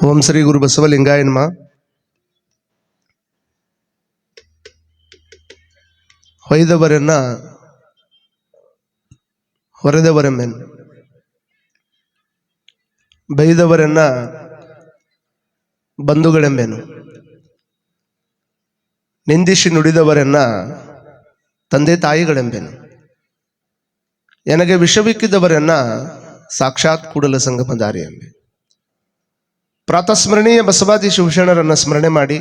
ಓಂ ಶ್ರೀ ಗುರು ಬಸವಲಿಂಗಾಯ ನಮ. ಹೊಯ್ದವರನ್ನ ಹೊರೆದವರೆಮ್ಮೆನ್ ಬೈದವರನ್ನ ಬಂಧುಗಳೆಂಬೆನು ನಿಂದಿಸಿ ನುಡಿದವರನ್ನ ತಂದೆ ತಾಯಿಗಳೆಂಬೆನು ನನಗೆ ವಿಷವಿಕ್ಕಿದವರನ್ನ ಸಾಕ್ಷಾತ್ ಕೂಡಲ ಸಂಗಮ ದಾರಿ ಎಂಬೆ ಪ್ರಾತಸ್ಮರಣೀಯ ಬಸವಾದಿ ಶಿವಶರಣರನ್ನ ಸ್ಮರಣೆ ಮಾಡಿ.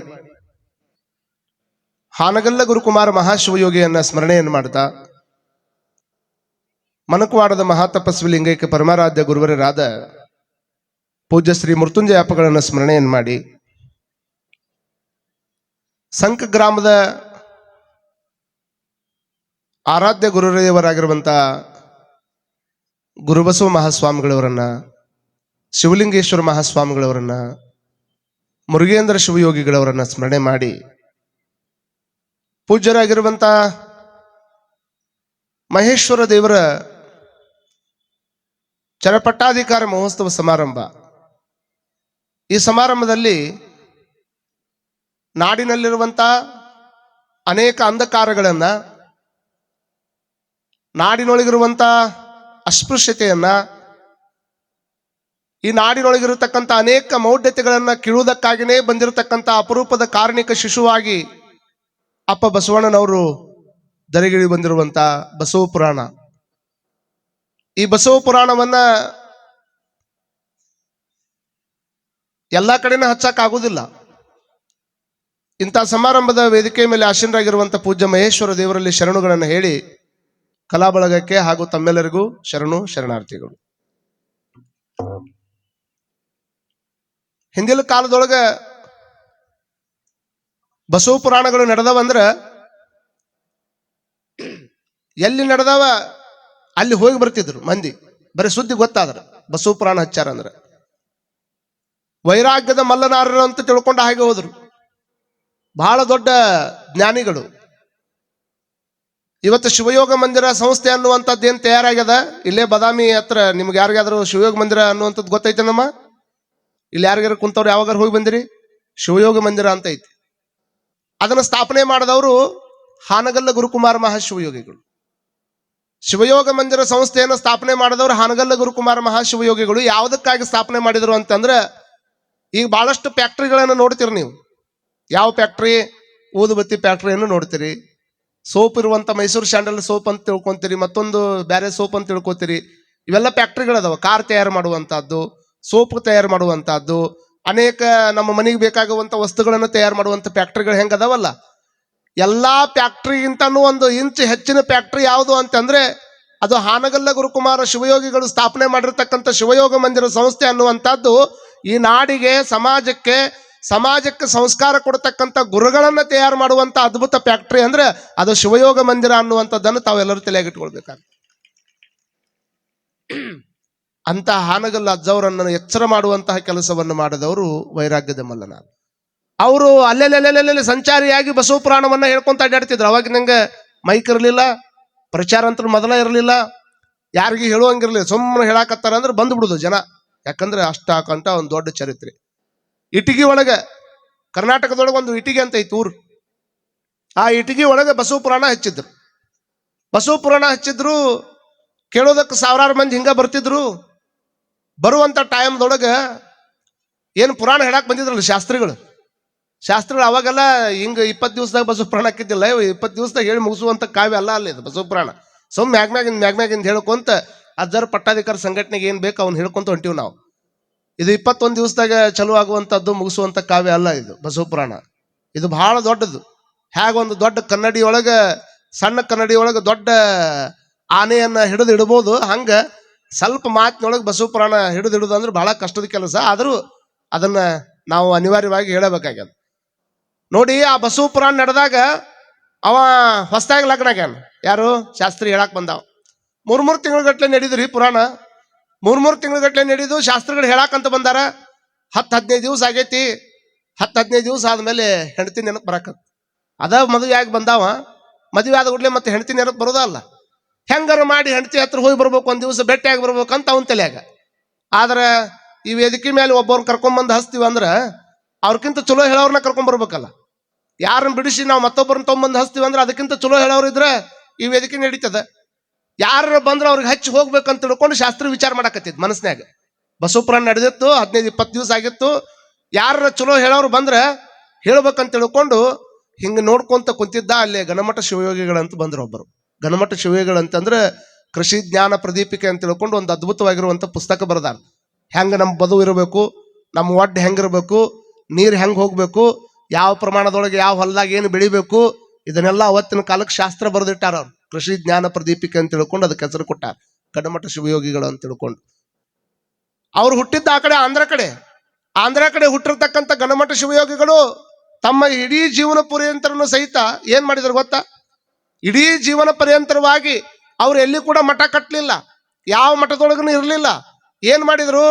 ಹಾನಗಲ್ಲ ಗುರುಕುಮಾರ ಮಹಾಶಿವಯೋಗಿಯನ್ನ ಸ್ಮರಣೆಯನ್ನು ಮಾಡ್ತಾ ಮನಕವಾಡದ ಮಹಾತಪಸ್ವಿ ಲಿಂಗೈಕ್ಯ ಪರಮಾರಾಧ್ಯ ಗುರುವರರಾದ ಪೂಜ್ಯ ಶ್ರೀ ಮೃತ್ಯುಂಜಯ ಅಪ್ಪಗಳನ್ನು ಸ್ಮರಣೆಯನ್ನು ಮಾಡಿ. ಸಂಕ ಗ್ರಾಮದ ಆರಾಧ್ಯ ಗುರುದೇವರಾಗಿರುವಂಥ ಗುರುಬಸವ ಮಹಾಸ್ವಾಮಿಗಳವರನ್ನ ಶಿವಲಿಂಗೇಶ್ವರ ಮಹಾಸ್ವಾಮಿಗಳವರನ್ನ, ಮುರುಗೇಂದ್ರ ಶಿವಯೋಗಿಗಳವರನ್ನ ಸ್ಮರಣೆ ಮಾಡಿ ಪೂಜ್ಯರಾಗಿರುವಂಥ ಮಹೇಶ್ವರ ದೇವರ ಚರಪಟ್ಟಾಧಿಕಾರ ಮಹೋತ್ಸವ ಸಮಾರಂಭ. ಈ ಸಮಾರಂಭದಲ್ಲಿ ನಾಡಿನಲ್ಲಿರುವಂಥ ಅನೇಕ ಅಂಧಕಾರಗಳನ್ನ ನಾಡಿನೊಳಗಿರುವಂಥ ಅಸ್ಪೃಶ್ಯತೆಯನ್ನ ಈ ನಾಡಿನೊಳಗಿರತಕ್ಕಂಥ ಅನೇಕ ಮೌಢ್ಯತೆಗಳನ್ನ ಕೀಳುವುದಕ್ಕಾಗಿಯೇ ಬಂದಿರತಕ್ಕಂಥ ಅಪರೂಪದ ಕಾರಣಿಕ ಶಿಶುವಾಗಿ ಅಪ್ಪ ಬಸವಣ್ಣನವರು ದರೆಗಿಳಿ ಬಂದಿರುವಂತ ಬಸವ ಪುರಾಣ. ಈ ಬಸವ ಪುರಾಣವನ್ನ ಎಲ್ಲಾ ಕಡೆನೂ ಹಚ್ಚಕ್ಕಾಗುವುದಿಲ್ಲ. ಇಂಥ ಸಮಾರಂಭದ ವೇದಿಕೆ ಮೇಲೆ ಆಶೀನರಾಗಿರುವಂಥ ಪೂಜ್ಯ ಮಹೇಶ್ವರ ದೇವರಲ್ಲಿ ಶರಣುಗಳನ್ನು ಹೇಳಿ ಕಲಾ ಬಳಗಕ್ಕೆ ಹಾಗೂ ತಮ್ಮೆಲ್ಲರಿಗೂ ಶರಣು ಶರಣಾರ್ಥಿಗಳು. ಹಿಂದಿನ ಕಾಲದೊಳಗ ಬಸವ ಪುರಾಣಗಳು ನಡೆದವಂದ್ರೆ ಎಲ್ಲಿ ನಡೆದವ ಅಲ್ಲಿ ಹೋಗಿ ಬರ್ತಿದ್ರು ಮಂದಿ. ಬರೀ ಸುದ್ದಿ ಗೊತ್ತಾದ್ರೆ, ಬಸವ ಪುರಾಣ ಹಚ್ಚಾರ ಅಂದ್ರೆ. ವೈರಾಗ್ಯದ ಮಲ್ಲನಾರರು ಅಂತ ತಿಳ್ಕೊಂಡು ಹಾಗೆ ಹೋದ್ರು. ಬಹಳ ದೊಡ್ಡ ಜ್ಞಾನಿಗಳು. ಇವತ್ತು ಶಿವಯೋಗ ಮಂದಿರ ಸಂಸ್ಥೆ ಅನ್ನುವಂಥದ್ದು ಏನು ತಯಾರಾಗ್ಯದ? ಇಲ್ಲೇ ಬದಾಮಿ ಹತ್ರ ನಿಮ್ಗೆ ಯಾರಿಗಾದ್ರೂ ಶಿವಯೋಗ ಮಂದಿರ ಅನ್ನುವಂಥದ್ದು ಗೊತ್ತೈತೇನಮ್ಮ? ಇಲ್ಲಿ ಯಾರಿಗಾರು ಕುಂತವ್ರು ಯಾವಾಗಾರ ಹೋಗಿ ಬಂದಿರಿ? ಶಿವಯೋಗ ಮಂದಿರ ಅಂತ ಐತಿ. ಅದನ್ನು ಸ್ಥಾಪನೆ ಮಾಡಿದವರು ಹಾನಗಲ್ಲ ಗುರುಕುಮಾರ ಮಹಾಶಿವಯೋಗಿಗಳು. ಶಿವಯೋಗ ಮಂದಿರ ಸಂಸ್ಥೆಯನ್ನು ಸ್ಥಾಪನೆ ಮಾಡಿದವರು ಹಾನಗಲ್ಲ ಗುರುಕುಮಾರ ಮಹಾಶಿವಯೋಗಿಗಳು ಯಾವುದಕ್ಕಾಗಿ ಸ್ಥಾಪನೆ ಮಾಡಿದ್ರು ಅಂತಂದ್ರೆ ಈಗ ಬಹಳಷ್ಟು ಫ್ಯಾಕ್ಟ್ರಿಗಳನ್ನು ನೋಡ್ತೀರಿ ನೀವು. ಯಾವ ಫ್ಯಾಕ್ಟ್ರಿ? ಊದುಬತ್ತಿ ಫ್ಯಾಕ್ಟ್ರಿಯನ್ನು ನೋಡ್ತೀರಿ. ಸೋಪ್ ಇರುವಂತ ಮೈಸೂರು ಸ್ಯಾಂಡಲ್ ಸೋಪ್ ಅಂತ ತಿಳ್ಕೊಂತೀರಿ, ಮತ್ತೊಂದು ಬೇರೆ ಸೋಪ್ ಅಂತ ತಿಳ್ಕೊತೀರಿ. ಇವೆಲ್ಲ ಫ್ಯಾಕ್ಟ್ರಿಗಳದಾವ, ಕಾರ್ ತಯಾರು ಮಾಡುವಂತಹದ್ದು. ಸೋಪ್ ತಯಾರು ಮಾಡುವಂತಹದ್ದು, ಅನೇಕ ನಮ್ಮ ಮನೆಗೆ ಬೇಕಾಗುವಂತ ವಸ್ತುಗಳನ್ನು ತಯಾರು ಮಾಡುವಂತ ಫ್ಯಾಕ್ಟ್ರಿಗಳು ಹೆಂಗದಾವಲ್ಲ? ಎಲ್ಲಾ ಫ್ಯಾಕ್ಟ್ರಿಗಿಂತನೂ ಒಂದು ಇಂಚು ಹೆಚ್ಚಿನ ಫ್ಯಾಕ್ಟ್ರಿ ಯಾವುದು ಅಂತಂದ್ರೆ, ಅದು ಹಾನಗಲ್ಲ ಗುರುಕುಮಾರ ಶಿವಯೋಗಿಗಳು ಸ್ಥಾಪನೆ ಮಾಡಿರ್ತಕ್ಕಂಥ ಶಿವಯೋಗ ಮಂದಿರ ಸಂಸ್ಥೆ ಅನ್ನುವಂಥದ್ದು, ಈ ನಾಡಿಗೆ, ಸಮಾಜಕ್ಕೆ ಸಮಾಜಕ್ಕೆ ಸಂಸ್ಕಾರ ಕೊಡ್ತಕ್ಕಂಥ ಗುರುಗಳನ್ನು ತಯಾರು ಮಾಡುವಂತ ಅದ್ಭುತ ಫ್ಯಾಕ್ಟ್ರಿ ಅಂದ್ರೆ, ಅದು ಶಿವಯೋಗ ಮಂದಿರ ಅನ್ನುವಂಥದ್ದನ್ನು ತಾವೆಲ್ಲರೂ ತಲೆಯಾಗಿಟ್ಕೊಳ್ಬೇಕಾಗ್ತದೆ. ಅಂತ ಹಾನಗಲ್ಲ ಅಜ್ಜವರನ್ನು ಎಚ್ಚರ ಮಾಡುವಂತಹ ಕೆಲಸವನ್ನು ಮಾಡಿದವರು ವೈರಾಗ್ಯದ ಮಲ್ಲನ ಅವರು ಅಲ್ಲೆಲ್ಲೆಲ್ಲೆಲ್ಲೆಲ್ಲಿ ಸಂಚಾರಿಯಾಗಿ ಬಸವ ಪುರಾಣವನ್ನ ಹೇಳ್ಕೊಂತ ಅಡ್ಡಾಡ್ತಿದ್ರು. ಅವಾಗ ನಂಗೆ ಮೈಕ್ ಇರಲಿಲ್ಲ, ಪ್ರಚಾರ ಅಂತ ಮೊದಲ ಇರಲಿಲ್ಲ, ಯಾರಿಗೆ ಹೇಳುವಂಗಿರ್ಲಿಲ್ಲ. ಸುಮ್ಮನೆ ಹೇಳಾಕತ್ತಾರ ಅಂದ್ರೆ ಬಂದ್ಬಿಡುದು ಜನ. ಯಾಕಂದ್ರೆ ಅಷ್ಟ ಹಾಕಂತ ಒಂದು ದೊಡ್ಡ ಚರಿತ್ರೆ. ಇಟಿಗಿ ಒಳಗೆ, ಕರ್ನಾಟಕದೊಳಗೆ ಒಂದು ಇಟಿಗೆ ಅಂತ ಐತಿ ಊರು. ಆ ಇಟಿಗಿ ಒಳಗೆ ಬಸವ ಪುರಾಣ ಹಚ್ಚಿದ್ರು. ಬಸವ ಪುರಾಣ ಹಚ್ಚಿದ್ರು, ಕೇಳೋದಕ್ಕೆ ಸಾವಿರಾರು ಮಂದಿ ಹಿಂಗ ಬರ್ತಿದ್ರು. ಬರುವಂತ ಟೈಮ್ದೊಳಗೆ ಏನು ಪುರಾಣ ಹೇಳಕ್ ಬಂದಿದ್ರಲ್ಲ ಶಾಸ್ತ್ರಿಗಳು? ಶಾಸ್ತ್ರಗಳು ಅವಾಗೆಲ್ಲ ಹಿಂಗೆ ಇಪ್ಪತ್ತು ದಿವಸದಾಗ ಬಸವ ಪುರಾಣ ಹಾಕಿದ್ದಿಲ್ಲ ಇಪ್ಪತ್ತು ದಿವಸದಾಗ ಹೇಳಿ ಮುಗಿಸುವಂಥ ಕಾವ್ಯ ಅಲ್ಲ ಅಲ್ಲಿ ಇದು ಬಸವ ಪುರಾಣ ಸೊ ಮ್ಯಾಗ್ಮ್ಯಾಗಿನ ಮ್ಯಾಗ್ಮ್ಯಾಗಿಂದ ಹೇಳ್ಕೊಂತ ಅಜ್ಜರ್ ಪಟ್ಟಾಧಿಕಾರ ಸಂಘಟನೆಗೆ ಏನು ಬೇಕು ಅವ್ನು ಹೇಳ್ಕೊಂತ ಹೊಂಟಿವಿ ನಾವು. ಇದು ಇಪ್ಪತ್ತೊಂದು ದಿವಸದಾಗ ಚಲೋ ಆಗುವಂಥದ್ದು ಮುಗಿಸುವಂಥ ಕಾವ್ಯ ಅಲ್ಲ ಇದು ಬಸವ ಪುರಾಣ ಇದು ಬಹಳ ದೊಡ್ಡದು. ಹೇಗ ಒಂದು ದೊಡ್ಡ ಕನ್ನಡಿಯೊಳಗೆ, ಸಣ್ಣ ಕನ್ನಡಿಯೊಳಗೆ ದೊಡ್ಡ ಆನೆಯನ್ನ ಹಿಡಿದು ಇಡ್ಬೋದು ಹಂಗ ಸ್ವಲ್ಪ ಮಾತಿನೊಳಗೆ ಬಸವ ಪುರಾಣ ಹಿಡಿದು ಹಿಡಿದು ಅಂದ್ರೆ ಬಹಳ ಕಷ್ಟದ ಕೆಲಸ. ಆದರೂ ಅದನ್ನ ನಾವು ಅನಿವಾರ್ಯವಾಗಿ ಹೇಳಬೇಕಾಗ್ಯದ. ನೋಡಿ, ಆ ಬಸವ ಪುರಾಣ ನಡೆದಾಗ ಅವ ಹೊಸದಾಗಿ ಲಗ್ನ ಆಗ್ಯಾನ ಯಾರು? ಶಾಸ್ತ್ರಿ ಹೇಳಕ್ ಬಂದಾವ. ಮೂರು ಮೂರು ತಿಂಗಳ ನಡೀದ್ರಿ ಪುರಾಣ. ಮೂರು ಮೂರು ತಿಂಗಳ ನಡೀದು ಶಾಸ್ತ್ರಗಳು ಹೇಳಾಕಂತ ಬಂದಾರ. ಹತ್ತು ಹದಿನೈದು ದಿವಸ ಆಗೈತಿ. ಹತ್ತು ಹದಿನೈದು ದಿವಸ ಆದಮೇಲೆ ಹೆಂಡತಿ ನೆನಪು ಬರಕ ಅದ ಮದುವೆ ಆಗಿ ಬಂದಾವ. ಮದುವೆ ಆದ ಕೂಡಲೇ ಮತ್ತೆ ಹೆಂಡತಿ ನೆನಪು ಬರೋದ ಅಲ್ಲ. ಹೆಂಗಾರ ಮಾಡಿ ಹೆಂಡತಿ ಹತ್ರ ಹೋಗಿ ಬರ್ಬೇಕು, ಒಂದು ದಿವಸ ಭೇಟಿಯಾಗಿ ಬರ್ಬೇಕು ಅಂತ ಅವನ ತಲೆಯಾಗ. ಆದ್ರೆ ಈ ವೇದಿಕೆ ಮೇಲೆ ಒಬ್ಬವ್ರನ್ನ ಕರ್ಕೊಂಬಂದು ಹಚ್ತೀವಿ ಅಂದ್ರ ಅವ್ರಕ್ಕಿಂತ ಚಲೋ ಹೇಳೋರ್ನ ಕರ್ಕೊಂಬರ್ಬೇಕಲ್ಲ ಯಾರನ್ನ ಬಿಡಿಸಿ ನಾವು ಮತ್ತೊಬ್ಬರನ್ನ ತೊಗೊಂಬಂದು ಹಚ್ತೀವಿ ಅಂದ್ರೆ ಅದಕ್ಕಿಂತ ಚಲೋ ಹೇಳೋರು ಇದ್ರೆ ಈ ವೇದಿಕೆ ನಡೀತದ. ಯಾರು ಬಂದ್ರೆ ಅವ್ರಿಗೆ ಹಚ್ಚಿ ಹೋಗ್ಬೇಕಂತ ತಿಳ್ಕೊಂಡು ಶಾಸ್ತ್ರ ವಿಚಾರ ಮಾಡಕತ್ತಿದ್ ಮನಸ್ನ್ಯಾಗ. ಬಸವಪುರಾಣ ನಡೆದಿತ್ತು, ಹದಿನೈದು ಇಪ್ಪತ್ತು ದಿವಸ ಆಗಿತ್ತು. ಯಾರ ಚಲೋ ಹೇಳೋರು ಬಂದ್ರೆ ಹೇಳ್ಬೇಕಂತ ತಿಳ್ಕೊಂಡು ಹಿಂಗೆ ನೋಡ್ಕೊಂತ ಕುಂತಿದ್ದ ಅಲ್ಲಿ ಗಣಮಠ ಶಿವಯೋಗಿಗಳಂತ ಬಂದ್ರು ಒಬ್ಬರು ಗಣಮಠ ಶಿವಯೋಗಿಗಳಂತಂದ್ರೆ ಕೃಷಿ ಜ್ಞಾನ ಪ್ರದೀಪಿಕೆ ಅಂತ ತಿಳ್ಕೊಂಡು ಒಂದು ಅದ್ಭುತವಾಗಿರುವಂಥ ಪುಸ್ತಕ ಬರೆದಾರ. ಹೆಂಗೆ ನಮ್ಮ ಬದು ಇರಬೇಕು, ನಮ್ಮ ಒಡ್ಡು ಹೆಂಗಿರ್ಬೇಕು ನೀರು ಹೆಂಗೆ ಹೋಗಬೇಕು, ಯಾವ ಪ್ರಮಾಣದೊಳಗೆ ಯಾವ ಹೊಲದಾಗ ಏನು ಬೆಳಿಬೇಕು, ಇದನ್ನೆಲ್ಲ ಅವತ್ತಿನ ಕಾಲಕ್ಕೆ ಶಾಸ್ತ್ರ ಬರೆದಿಟ್ಟಾರ ಅವ್ರು. ಕೃಷಿ ಜ್ಞಾನ ಪ್ರದೀಪಿಕೆ ಅಂತ ತಿಳ್ಕೊಂಡು ಅದಕ್ಕೆ ಹೆಸರು ಕೊಟ್ಟಾರ. ಗಣಮಠ ಶಿವಯೋಗಿಗಳು ಅಂತ ತಿಳ್ಕೊಂಡು. ಅವ್ರು ಹುಟ್ಟಿದ್ದ ಆ ಕಡೆ ಆಂಧ್ರ ಕಡೆ. ಆಂಧ್ರ ಕಡೆ ಹುಟ್ಟಿರ್ತಕ್ಕಂಥ ಗಣಮಠ ಶಿವಯೋಗಿಗಳು ತಮ್ಮ ಇಡೀ ಜೀವನ ಪರ್ಯಂತರನು ಸಹಿತ ಏನ್ ಮಾಡಿದ್ರು ಗೊತ್ತಾ? ಇಡೀ ಜೀವನ ಪರ್ಯಂತರವಾಗಿ ಅವ್ರು ಎಲ್ಲಿ ಕೂಡ ಮಠ ಕಟ್ಟಲಿಲ್ಲ ಯಾವ ಮಠದೊಳಗೂ ಇರಲಿಲ್ಲ. ಏನು ಮಾಡಿದ್ರು?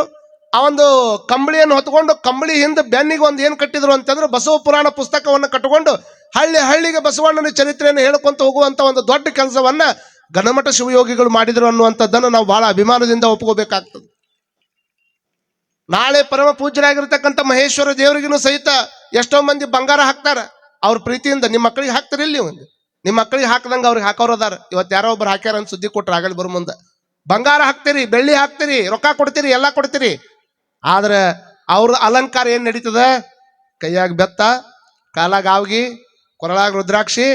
ಆ ಒಂದು ಕಂಬಳಿಯನ್ನು ಹೊತ್ಕೊಂಡು ಕಂಬಳಿ ಹಿಂದೆ ಬೆನ್ನಿಗೆ ಒಂದು ಏನು ಕಟ್ಟಿದ್ರು ಅಂತಂದ್ರೆ ಬಸವ ಪುರಾಣ ಪುಸ್ತಕವನ್ನು ಕಟ್ಟಿಕೊಂಡು ಹಳ್ಳಿ ಹಳ್ಳಿಗೆ ಬಸವಣ್ಣನ ಚರಿತ್ರೆಯನ್ನು ಹೇಳ್ಕೊಂತ ಹೋಗುವಂತ ಒಂದು ದೊಡ್ಡ ಕೆಲಸವನ್ನ ಗಣಮಠ ಶಿವಯೋಗಿಗಳು ಮಾಡಿದ್ರು ಅನ್ನುವಂಥದ್ದನ್ನು ನಾವು ಬಹಳ ಅಭಿಮಾನದಿಂದ ಒಪ್ಕೋಬೇಕಾಗ್ತದೆ. ನಾಳೆ ಪರಮ ಪೂಜ್ಯರಾಗಿರ್ತಕ್ಕಂಥ ಮಹೇಶ್ವರ ದೇವರಿಗೂ ಸಹಿತ ಎಷ್ಟೋ ಮಂದಿ ಬಂಗಾರ ಹಾಕ್ತಾರೆ. ಅವ್ರ ಪ್ರೀತಿಯಿಂದ ನಿಮ್ಮ ಮಕ್ಕಳಿಗೆ ಇಲ್ಲಿ ನೀವು ನಿಮ್ಮ ಮಕ್ಕಳಿಗೆ ಹಾಕದಂಗ ಅವ್ರಿಗೆ ಹಾಕೋರು ಅದಾರ. ಇವತ್ತು ಯಾರೋ ಒಬ್ರು ಹಾಕ್ಯಾರ ಅಂತ ಸುದ್ದಿ ಕೊಟ್ರ, ಆಗಲಿ ಬರು ಮುಂದೆ. ಬಂಗಾರ ಹಾಕ್ತೀರಿ, ಬೆಳ್ಳಿ ಹಾಕ್ತೀರಿ, ರೊಕ್ಕ ಕೊಡ್ತೀರಿ, ಎಲ್ಲ ಕೊಡ್ತೀರಿ. ಆದ್ರೆ ಅವ್ರ ಅಲಂಕಾರ ಏನು ನಡೀತದ? ಕೈಯಾಗ ಬೆತ್ತ, ಕಾಲಾಗ ಆವ್ಗಿ, ಕೊರಳಾಗ ರುದ್ರಾಕ್ಷಿ,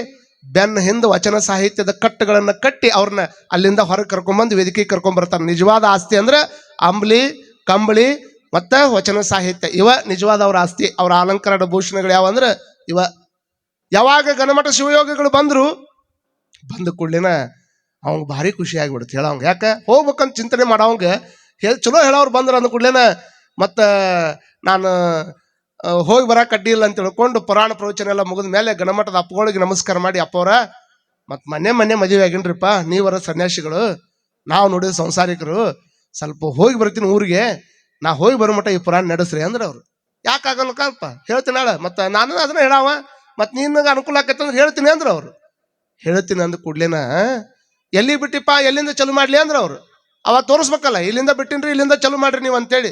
ಬೆನ್ನ ಹಿಂದೆ ವಚನ ಸಾಹಿತ್ಯದ ಕಟ್ಟುಗಳನ್ನು ಕಟ್ಟಿ ಅವ್ರನ್ನ ಅಲ್ಲಿಂದ ಹೊರಗೆ ಕರ್ಕೊಂಬಂದು ವೇದಿಕೆಗೆ ಕರ್ಕೊಂಡ್ಬರ್ತಾರೆ ನಿಜವಾದ ಆಸ್ತಿ ಅಂದ್ರೆ ಅಂಬ್ಲಿ, ಕಂಬಳಿ, ಮತ್ತು ವಚನ ಸಾಹಿತ್ಯ. ಇವ ನಿಜವಾದ ಅವ್ರ ಆಸ್ತಿ. ಅವ್ರ ಅಲಂಕಾರದ ಭೂಷಣಗಳು ಯಾವ ಅಂದ್ರೆ ಇವ ಯಾವಾಗ ಗಣಮಠ ಶಿವಯೋಗಿಗಳು ಬಂದರು, ಬಂದ ಕೂಡ್ಲಿನ ಅವಂಗ ಭಾರಿ ಖುಷಿ ಆಗಿಬಿಡುತ್ತೆ ಹೇಳವಂಗ, ಯಾಕೆ? ಹೋಗ್ಬೇಕಂತ ಚಿಂತನೆ ಮಾಡೋವಂಗೆ ಹೇಳಿ ಚಲೋ ಹೇಳೋರು ಬಂದ್ರು ಅಂದ ಕೂಡಲೇನ ಮತ್ತು ನಾನು ಹೋಗಿ ಬರಕ್ಕೆ ಅಡ್ಡಿ ಇಲ್ಲ ಅಂತ ತಿಳ್ಕೊಂಡು ಪುರಾಣ ಪ್ರವಚನ ಎಲ್ಲ ಮುಗಿದ ಮೇಲೆ ಗಣಮಠದ ಅಪ್ಪಗಳಿಗೆ ನಮಸ್ಕಾರ ಮಾಡಿ, ಅಪ್ಪವರ ಮತ್ತು ಮನೆ ಮನೆ ಮದುವೆ ಆಗಿನ್ರಿಪ್ಪ, ನೀವರ ಸನ್ಯಾಸಿಗಳು, ನಾವು ನೋಡಿದ ಸಂಸಾರಿಕರು, ಸ್ವಲ್ಪ ಹೋಗಿ ಬರ್ತೀನಿ ಊರಿಗೆ, ನಾ ಹೋಗಿ ಬರೋ ಮಟ್ಟ ಈ ಪುರಾಣ ನಡೆಸ್ರಿ ಅಂದ್ರೆ ಅವ್ರು ಹೇಳ್ತೀನಿ ಹೇಳ ಮತ್ತು ನಾನು ಅದನ್ನ ಹೇಳಾವ ಮತ್ತು ನಿನಗೆ ಅನುಕೂಲ ಆಕತ್ತಂದ್ರೆ ಹೇಳ್ತೀನಿ ಅಂದ್ರೆ ಅವರು. ಹೇಳ್ತೀನಿ ಅಂದ ಕೂಡ್ಲೇನ ಎಲ್ಲಿ ಬಿಟ್ಟಿಪ್ಪ, ಎಲ್ಲಿಂದ ಚಲು ಮಾಡ್ಲಿ ಅಂದ್ರೆ ಅವರು. ಅವ ತೋರಿಸ್ಬೇಕಲ್ಲ, ಇಲ್ಲಿಂದ ಬಿಟ್ಟಿನ್ರಿ, ಇಲ್ಲಿಂದ ಚಲು ಮಾಡ್ರಿ ನೀವು ಅಂತೇಳಿ.